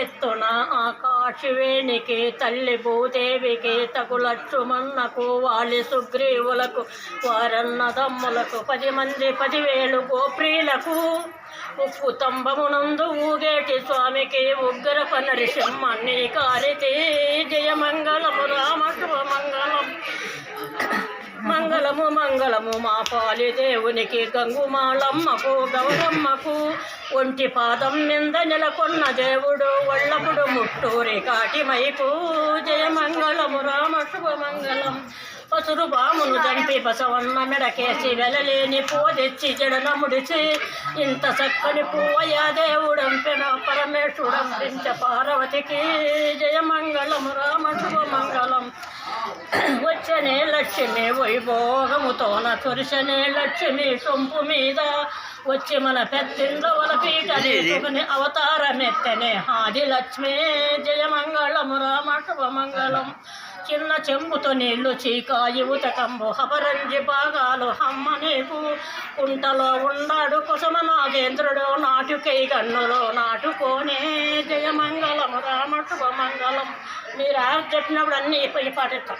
ఎత్తున ఆకాశవేణికి తల్లి భూదేవికి తగు లక్ష్మణకు వాలి సుగ్రీవులకు వారన్నదమ్ములకు పది మంది పదివేలు గోప్రీలకు. ఉప్పు తంబమునందు ఊగేటి స్వామికి ఉగ్ర పనరిశమ్మని కారితే మంగళము మంగళము మా పాలి దేవునికి గంగుమాలమ్మకు గౌరమ్మకు. ఒంటి పాదం మీద నెలకొన్న దేవుడు ఒళ్ళపుడు ముట్టూరి కాటిమైకు జయమంగళము రామ శుభమంగళం పసురు బామును దంపి బసవన్న మెడకేసి వెలలేని పోదెచ్చి జడన ముడిచి ఇంత చక్కని పువ్వయ్యా దేవుడంపెన పరమేశ్వరుడంపించ పార్వతికి జయమంగళము రామ శుభమంగళం వచ్చనే లక్ష్మి వైభోగముతోన తురిసనే లక్ష్మి సొంపు మీద వచ్చి మన పెద్దిందవల పీట తీసుకుని అవతారమెత్తనే ఆది లక్ష్మి. జయమంగళము రామ శుభమంగళం చిన్న చెంబుతో నీళ్ళు చీకాయి ఉతకంబు హపరంజి భాగాలు హమ్మ నీకు కుంటలో ఉన్నాడు కుసమ నాగేంద్రుడు నాటుకై కన్నులో నాటుకోనే. జయమంగళం రామ శుభమంగళం మీరు చెప్పినప్పుడు అన్నీ పోయి పాటిస్తాం